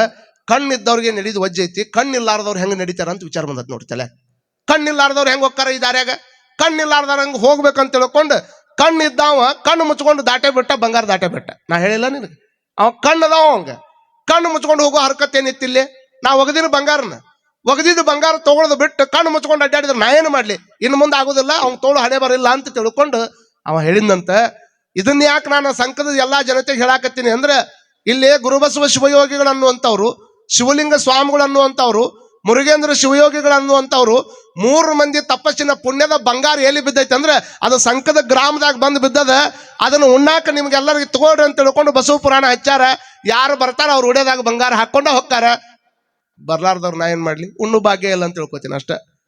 ಕಣ್ಣಿದ್ದವ್ರಿಗೆ ನಡೀದು ವಜ್ಜೆ ಐತಿ, ಕಣ್ಣಿಲ್ಲಾರ್ದವ್ರು ಹೆಂಗೆ ನಡೀತಾರ ಅಂತ ವಿಚಾರ ಬಂದದ್ ನೋಡಿ ತಲೆ. ಕಣ್ಣಿಲ್ಲಾರ್ದವ್ರು ಹೆಂಗೆ ಹೋಗ್ತಾರ ಈ ದಾರ್ಯಾಗ? ಕಣ್ಣಿಲ್ಲಾರ್ದವ್ರು ಹೆಂಗೆ ಹೋಗ್ಬೇಕಂತ ತಿಳ್ಕೊಂಡು ಕಣ್ಣಿದ್ದಾವ, ಕಣ್ಣು ಮುಚ್ಕೊಂಡು ದಾಟೆ ಬಿಟ್ಟ, ಬಂಗಾರ ದಾಟೆ ಬಿಟ್ಟ. ನಾ ಹೇಳಿಲ್ಲ ನಿನಗೆ? ಅವ ಕಣ್ಣದಾವ ಅವಂಗ ಕಣ್ಣು ಮುಚ್ಕೊಂಡು ಹೋಗೋ ಹರಕತ್ ಏನಿತ್ತಿಲ್ಲಿ ನಾ ಒಗದಿನ ಬಂಗಾರನ. ಒಗದಿದ್ದು ಬಂಗಾರ ತಗೊಳ್ಳೋದು ಬಿಟ್ಟು ಕಣ್ಣು ಮುಚ್ಕೊಂಡು ಅಡ್ಡಾಡಿದ್ರೆ ನಾ ಏನು ಮಾಡ್ಲಿ? ಇನ್ನು ಮುಂದೆ ಆಗೋದಿಲ್ಲ ಅವ್ನು ತೋಳು ಹಳೆ ಬರಲಿಲ್ಲ ಅಂತ ತಿಳ್ಕೊಂಡು ಅವ ಹೇಳಿದಂತ ಇದನ್ನ ಯಾಕೆ ನಾನು ಸಂಕದ ಎಲ್ಲಾ ಜನತೆಗೆ ಹೇಳಾಕತ್ತೀನಿ ಅಂದ್ರೆ, ಇಲ್ಲಿ ಗುರುಬಸವ ಶಿವಯೋಗಿಗಳು ಅನ್ನುವಂಥವ್ರು, ಶಿವಲಿಂಗ ಸ್ವಾಮಿಗಳು ಅನ್ನುವಂಥವ್ರು, ಮುರುಗೇಂದ್ರ ಶಿವಯೋಗಿಗಳು ಅನ್ನುವಂಥವ್ರು, ಮೂರು ಮಂದಿ ತಪಸ್ಸಿನ ಪುಣ್ಯದ ಬಂಗಾರ ಎಲ್ಲಿ ಬಿದ್ದೈತೆ ಅಂದ್ರೆ, ಅದು ಸಂಕದ ಗ್ರಾಮದಾಗ ಬಂದು ಬಿದ್ದದ, ಅದನ್ನು ಉಣ್ಣಾಕ ನಿಮ್ಗೆಲ್ಲರಿಗೆ ತಗೊಳ್ರಿ ಅಂತ ತಿಳ್ಕೊಂಡು ಬಸವ ಪುರಾಣ ಹಚ್ಚಾರ, ಯಾರು ಬರ್ತಾರ ಅವ್ರು ಉಡ್ಯದಾಗ ಬಂಗಾರ ಹಾಕೊಂಡ ಹೋಗ್ತಾರ. ಬರ್ಲಾರ್ದವ್ರು ನಾ ಏನ್ ಮಾಡ್ಲಿ? ಉಣ್ಣು ಭಾಗ್ಯ ಇಲ್ಲ ಅಂತ ತಿಳ್ಕೊತೀನಿ ಅಷ್ಟೇ.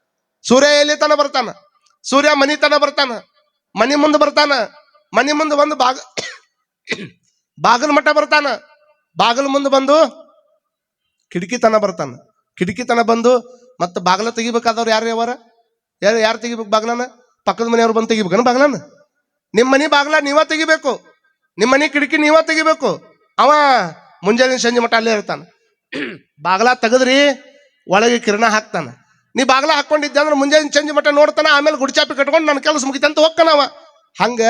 ಸೂರ್ಯ ಎಲ್ಲಿ ತನ ಬರ್ತಾನ? ಸೂರ್ಯ ಮನಿ ತನ ಬರ್ತಾನ? ಮನಿ ಮುಂದೆ ಬರ್ತಾನ? ಮನಿ ಮುಂದೆ ಒಂದು ಬಾಗ ಬಾಗಲ ಮಠ ಬರ್ತಾನ. ಬಾಗಲ ಮುಂದೆ ಬಂದು ಕಿಟಕಿ ತನ ಬರ್ತಾನ. ಕಿಟಕಿ ತನ ಬಂದು ಮತ್ತೆ ಬಾಗಲ ತೆಗಿಬೇಕಾದವ್ರು ಯಾರು ಯಾವಾರ ಯಾರು ಯಾರು ತೆಗಿಬೇಕು ಬಾಗ್ಲನ ಪಕ್ಕದ ಮನೆಯವ್ರು ಬಂದು ತೆಗಿಬೇಕನ ಬಾಗ್ಲನ ನಿಮ್ಮ ಮನೆ ಬಾಗ್ಲ ನೀವ ತೆಗಿಬೇಕು. ನಿಮ್ಮ ಮನೆ ಕಿಟಕಿ ನೀವ ತೆಗಿಬೇಕು. ಅವ ಮುಂಜಾನೆ ಸಂಜೆ ಮಠ ಅಲ್ಲೇ ಇರ್ತಾನ. ಬಾಗ್ಲ ತೆಗದ್ರಿ, ಒಳಗೆ ಕಿರಣ ಹಾಕ್ತಾನ. ನೀ ಬಾಗ್ಲ ಹಾಕೊಂಡಿದ್ದೆ ಅಂದ್ರೆ ಮುಂಜಾನೆ ಸಂಜೆ ಮಠ ನೋಡ್ತಾನ, ಆಮೇಲೆ ಗುಡಿಚಾಪಿ ಕಟ್ಕೊಂಡು ನನ್ನ ಕೆಲಸ ಮುಗಿತಂತ ಅವ. ಹಂಗ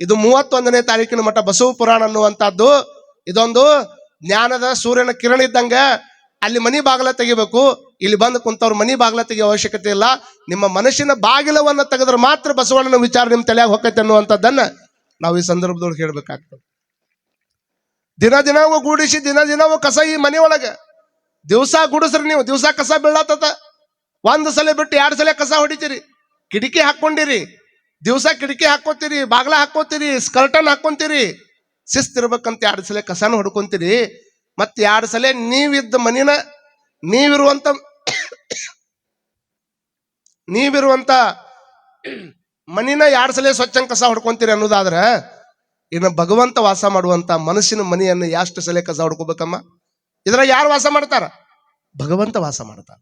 ಇದು ಮೂವತ್ತೊಂದನೇ ತಾರೀಕಿನ ಮಠ ಬಸವ ಪುರಾಣ ಅನ್ನುವಂಥದ್ದು. ಇದೊಂದು ಜ್ಞಾನದ ಸೂರ್ಯನ ಕಿರಣ ಇದ್ದಂಗೆ ಅಲ್ಲಿ ಮನಿ ಬಾಗಿಲ ತೆಗಿಬೇಕು. ಇಲ್ಲಿ ಬಂದು ಕುಂತವ್ರು ಮನಿ ಬಾಗಿಲ ತೆಗಿಯೋ ಅವಶ್ಯಕತೆ ಇಲ್ಲ. ನಿಮ್ಮ ಮನಸ್ಸಿನ ಬಾಗಿಲವನ್ನು ತೆಗೆದ್ರೆ ಮಾತ್ರ ಬಸವಣ್ಣನ ವಿಚಾರ ನಿಮ್ಮ ತಲೆಯಾಗ ಹೊಕ್ಕೈತೆ ಅನ್ನುವಂಥದ್ದನ್ನ ನಾವು ಈ ಸಂದರ್ಭದೊಳಗೆ ಹೇಳ್ಬೇಕಾಗ್ತದೆ. ದಿನ ದಿನವೂ ಗೂಡಿಸಿ, ದಿನ ದಿನವೂ ಕಸ ಈ ಮನೆಯೊಳಗೆ. ದಿವಸ ಗುಡಿಸ್ರಿ ನೀವು. ದಿವಸ ಕಸ ಬೀಳತ್ತದ ಒಂದು ಸಲ ಬಿಟ್ಟು ಎರಡು ಸಲ ಕಸ ಹೊಡಿತೀರಿ. ಕಿಟಕಿ ಹಾಕೊಂಡಿರಿ ದಿವಸ ಕಿಟಕಿ ಹಾಕೋತೀರಿ ಬಾಗ್ಲ ಹಾಕೋತೀರಿ ಸ್ಕರ್ಟನ್ ಹಾಕೊಂತೀರಿ ಶಿಸ್ತಿರ್ಬೇಕಂತ ಎರಡು ಸಲ ಕಸನ ಹೊಡ್ಕೊಂತೀರಿ. ಮತ್ತೆ ಎರಡು ಸಲ ನೀವಿದ್ದ ಮನಿನ, ನೀವಿರುವಂತ ನೀವಿರುವಂತ ಮನಿನ ಎರಡು ಸಲ ಸ್ವಚ್ಛಂಗ ಕಸ ಹೊಡ್ಕೊಂತೀರಿ ಅನ್ನೋದಾದ್ರ, ಇನ್ನು ಭಗವಂತ ವಾಸ ಮಾಡುವಂತ ಮನಸ್ಸಿನ ಮನೆಯನ್ನು ಎಷ್ಟು ಸಲ ಕಸ ಹೊಡ್ಕೋಬೇಕಮ್ಮ? ಇದ್ರಾಗ ಯಾರು ವಾಸ ಮಾಡ್ತಾರ? ಭಗವಂತ ವಾಸ ಮಾಡ್ತಾರ